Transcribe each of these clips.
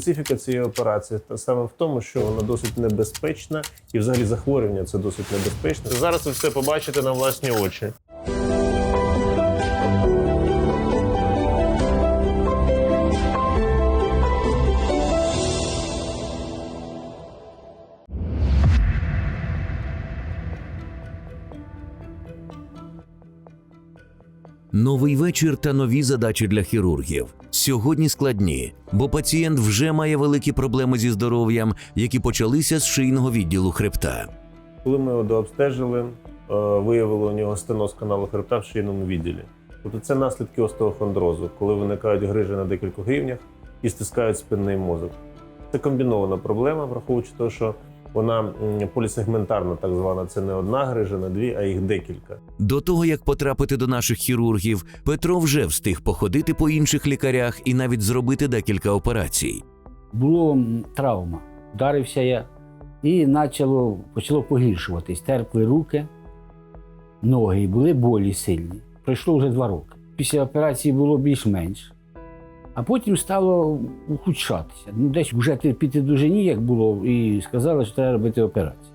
специфіка цієї операції та саме в тому, що вона досить небезпечна, і взагалі захворювання це досить небезпечно. Зараз ви все побачите на власні очі. Новий вечір та нові задачі для хірургів. Сьогодні складні, бо пацієнт вже має великі проблеми зі здоров'ям, які почалися з шийного відділу хребта. Коли ми його дообстежили, е, виявили у нього стеноз каналу хребта в шийному відділі. Тобто це наслідки остеохондрозу, коли виникають грижі на декількох рівнях і стискають спинний мозок. Це комбінована проблема, враховуючи те, що вона полісегментарна, так звана. Це не одна грижа, не дві, а їх декілька. До того як потрапити до наших хірургів, Петро вже встиг походити по інших лікарях і навіть зробити декілька операцій. Було травма. Вдарився я і почало, почало погіршуватись. Терпли руки, ноги, були болі сильні. Пройшло вже два роки. Після операції було більш-менш. А потім стало ухудшатися. Ну, десь вже терпіти дуже ніяк було, і сказали, що треба робити операцію.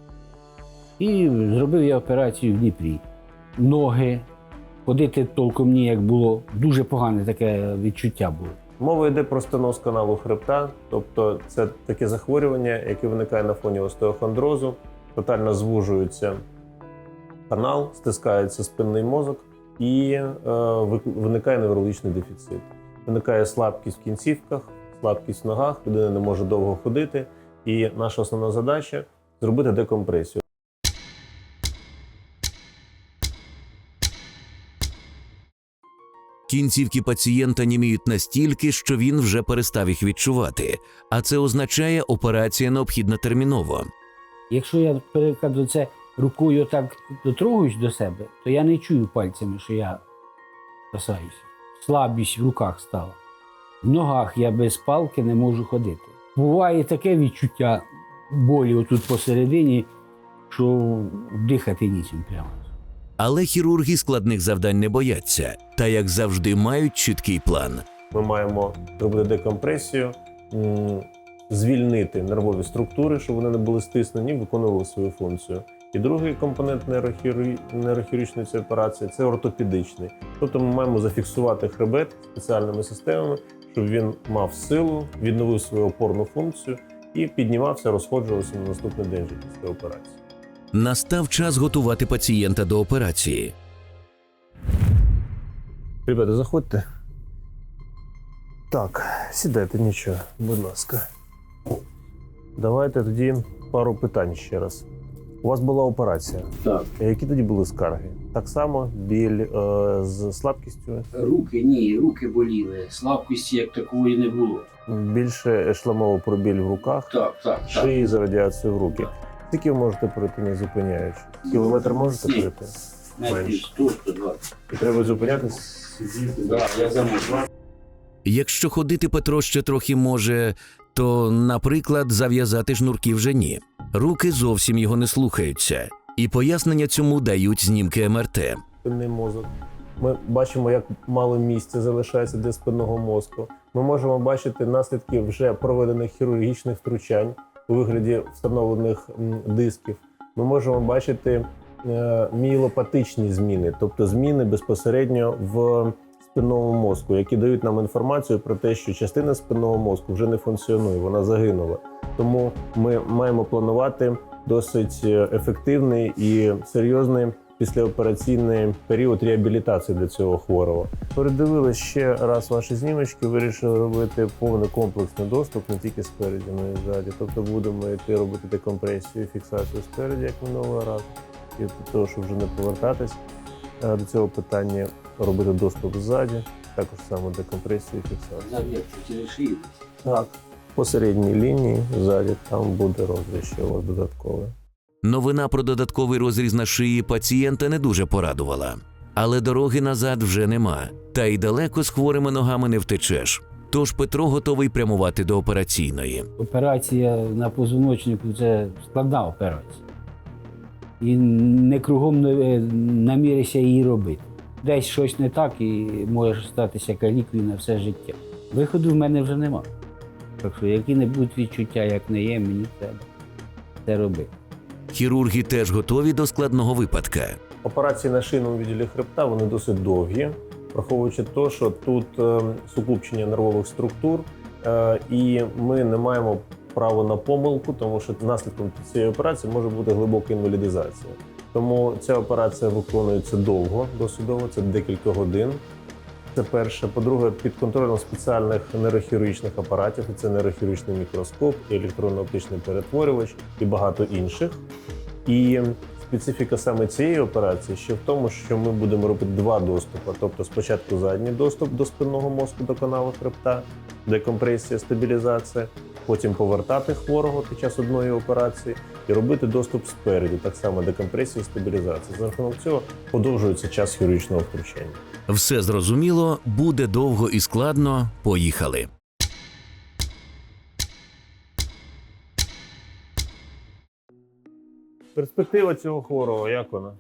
І зробив я операцію в Дніпрі. Ноги, ходити толком ніяк було. Дуже погане таке відчуття було. Мова йде про стеноз каналу хребта, тобто це таке захворювання, яке виникає на фоні остеохондрозу, тотально звужується канал, стискається спинний мозок і е, виникає неврологічний дефіцит. Виникає слабкість в кінцівках, слабкість в ногах, людина не може довго ходити. І наша основна задача зробити декомпресію. Кінцівки пацієнта німіють настільки, що він вже перестав їх відчувати, а це означає, операція необхідна терміново. Якщо я, наприклад, це рукою так дотрогуюсь до себе, то я не чую пальцями, що я касаюся. Слабість в руках стала. В ногах я без палки не можу ходити. Буває таке відчуття болі отут посередині, що дихати нічим прямо. Але хірурги складних завдань не бояться, та як завжди мають чіткий план. Ми маємо зробити декомпресію, звільнити нервові структури, щоб вони не були стиснені, виконували свою функцію. І другий компонент нейрохірургі- нейрохірургічної цієї операції це ортопедичний. Тобто ми маємо зафіксувати хребет спеціальними системами, щоб він мав силу, відновив свою опорну функцію і піднімався, розходжувався на наступний день вже після операції. Настав час готувати пацієнта до операції. Ребята, заходьте. Так, сідайте нічого, будь ласка. Давайте тоді пару питань ще раз. У вас була операція. Так. Які тоді були скарги? Так само біль е, з слабкістю, Руки, ні, руки боліли. Слабкості як такої не було. більше ешламово про біль в руках, Так, так, шиї за радіацією в руки. Скільки ви можете пройти не зупиняючи? Кілометр можете Ні. пройти? Метрів 100-120. І треба зупинятись? Да, я заможу. Якщо ходити Петро ще трохи може, то, наприклад, зав'язати шнурки вже ні. Руки зовсім його не слухаються, і пояснення цьому дають знімки МРТ. спинний мозок. Ми бачимо, як мало місця залишається для спинного мозку. Ми можемо бачити наслідки вже проведених хірургічних втручань у вигляді встановлених дисків. Ми можемо бачити е, мієлопатичні зміни, тобто зміни безпосередньо в спинному мозку, які дають нам інформацію про те, що частина спинного мозку вже не функціонує, вона загинула. Тому ми маємо планувати досить е, ефективний і серйозний післяопераційний період реабілітації для цього хворого. Передивили ще раз ваші знімочки, вирішили робити повний комплексний доступ не тільки спереді, але й ззаді. Тобто будемо йти робити декомпресію, фіксацію спереді, як минулого разу, і для того, щоб вже не повертатись до цього питання, робити доступ ззаді, також саме декомпресію і фіксацію. Через шию. Так, по середній лінії ззаді там буде розріз ще у вас додатковий. Новина про додатковий розріз на шиї пацієнта не дуже порадувала. Але дороги назад вже нема, та й далеко з хворими ногами не втечеш. Тож Петро готовий прямувати до операційної. Операція на позвоночнику це складна операція. І не кругом не- наміришся її робити. Десь щось не так і може статися калікою на все життя. Виходу в мене вже нема. Так що які-небудь відчуття, як не є, мені треба це робити. Хірурги теж готові до складного випадка. Операції на шийному відділі хребта вони досить довгі, враховуючи те, що тут е, сукупчення нервових структур, е, і ми не маємо права на помилку, тому що наслідком цієї операції може бути глибока інвалідизація. Тому ця операція виконується довго, досить довго, це декілька годин. Це перше. По-друге, під контролем спеціальних нейрохірургічних апаратів, це нейрохірургічний мікроскоп, електронно-оптичний перетворювач і багато інших. І специфіка саме цієї операції ще в тому, що ми будемо робити два доступи. Тобто, спочатку задній доступ до спинного мозку до каналу хребта, декомпресія, стабілізація, потім повертати хворого під час одної операції і робити доступ спереду, так само декомпресія і стабілізація. За рахунок цього подовжується час хірургічного втручання. Все зрозуміло, буде довго і складно. Поїхали. Перспектива цього хворого, як вона?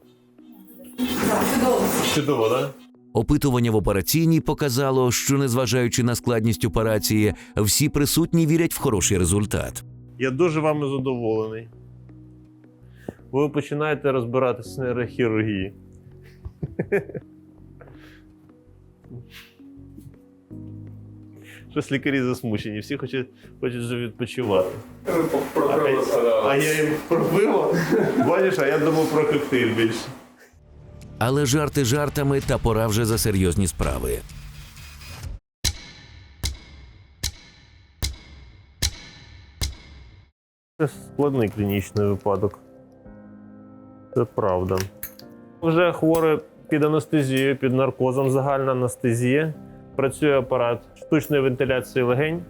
Чудово. Чудово, так? Опитування в операційній показало, що незважаючи на складність операції, всі присутні вірять в хороший результат. Я дуже вами задоволений. Ви починаєте розбиратися в нейрохірургії. Щось лікарі засмучені, всі хочуть, хочуть вже відпочивати. А я їм про пиво? Бачиш, а я думав про коктейль більше. Але жарти жартами та пора вже за серйозні справи. Це складний клінічний випадок. Це правда. Вже хворий під анестезією, під наркозом, загальна анестезія. Працює апарат штучної вентиляції легень.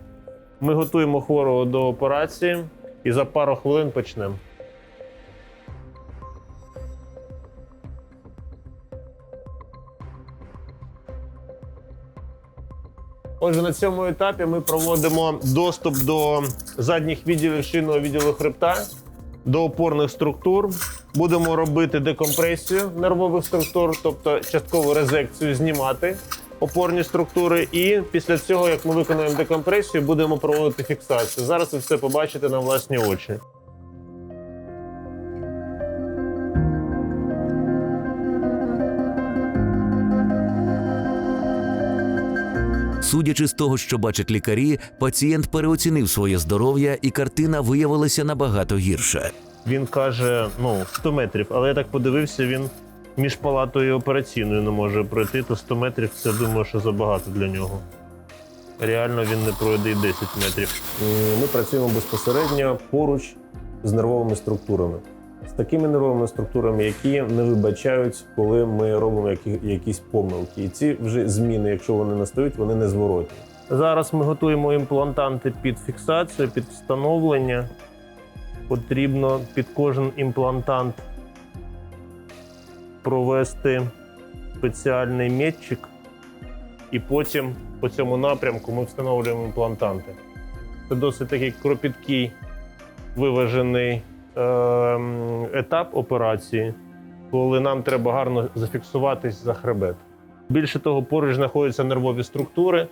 Ми готуємо хворого до операції і за пару хвилин почнемо. Отже, на цьому етапі ми проводимо доступ до задніх відділів шийного відділу хребта, до опорних структур. Будемо робити декомпресію нервових структур, тобто часткову резекцію знімати опорні структури. І після цього, як ми виконаємо декомпресію, будемо проводити фіксацію. Зараз ви все побачите на власні очі. Судячи з того, що бачать лікарі, пацієнт переоцінив своє здоров'я, і картина виявилася набагато гірша. Він каже: ну 100 метрів, але я так подивився, він між палатою і операційною не може пройти, то 100 метрів це думаю, що забагато для нього. Реально він не пройде і 10 метрів. Ми працюємо безпосередньо поруч з нервовими структурами. З такими нервовими структурами, які не вибачають, коли ми робимо які, якісь помилки. І ці вже зміни, якщо вони настають, вони не зворотні. Зараз ми готуємо імплантанти під фіксацію, під встановлення потрібно під кожен імплантант провести спеціальний метчик, і потім по цьому напрямку ми встановлюємо імплантанти. Це досить такий кропіткий виважений етап операції, коли нам треба гарно зафіксуватись за хребет. Більше того, поруч знаходяться нервові структури,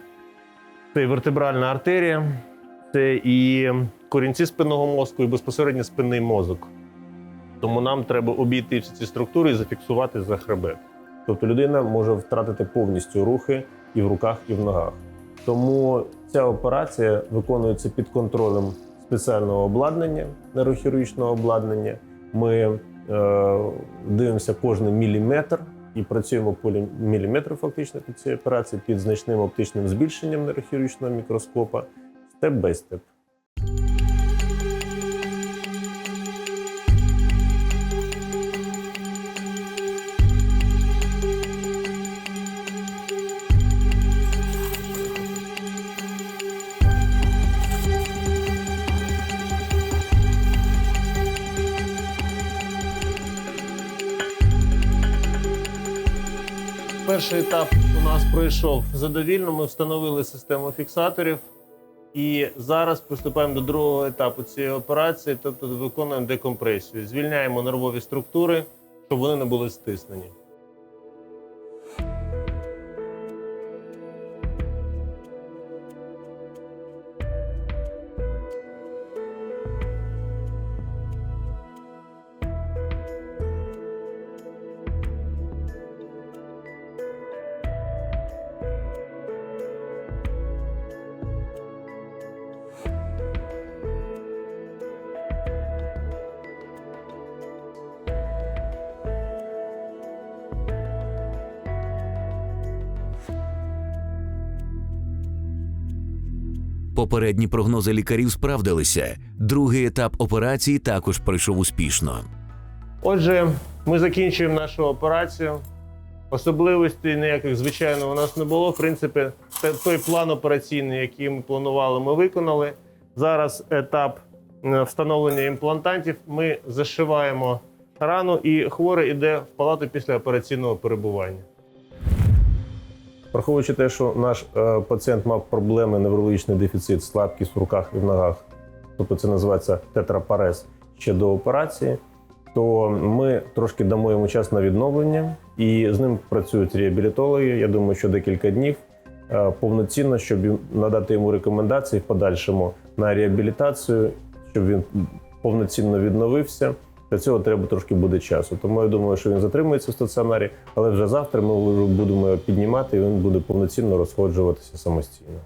це і вертебральна артерія, це і корінці спинного мозку, і безпосередньо спинний мозок. Тому нам треба обійти всі ці структури і зафіксувати за хребет. Тобто людина може втратити повністю рухи і в руках, і в ногах. Тому ця операція виконується під контролем спеціального обладнання, нейрохірургічного обладнання. Ми е, дивимося кожен міліметр і працюємо по лі- міліметру фактично під цією операцією під значним оптичним збільшенням нейрохірургічного мікроскопа, степ Перший етап у нас пройшов задовільно. Ми встановили систему фіксаторів. І зараз приступаємо до другого етапу цієї операції, тобто виконуємо декомпресію. Звільняємо нервові структури, щоб вони не були стиснені. Попередні прогнози лікарів справдилися. Другий етап операції також пройшов успішно. Отже, ми закінчуємо нашу операцію. Особливостей ніяких, звичайно, у нас не було. В принципі, той план операційний, який ми планували, ми виконали. Зараз етап е, встановлення імплантантів. Ми зашиваємо рану, і хворий йде в палату після операційного перебування. Враховуючи те, що наш е, пацієнт мав проблеми, неврологічний дефіцит, слабкість в руках і в ногах, тобто це називається тетрапарез ще до операції, то ми трошки дамо йому час на відновлення, і з ним працюють реабілітологи. Я думаю, що декілька днів е, повноцінно, щоб надати йому рекомендації в подальшому на реабілітацію, щоб він повноцінно відновився. Для цього треба трошки буде часу. Тому я думаю, що він затримується в стаціонарі, але вже завтра ми будемо його піднімати, і він буде повноцінно розходжуватися самостійно.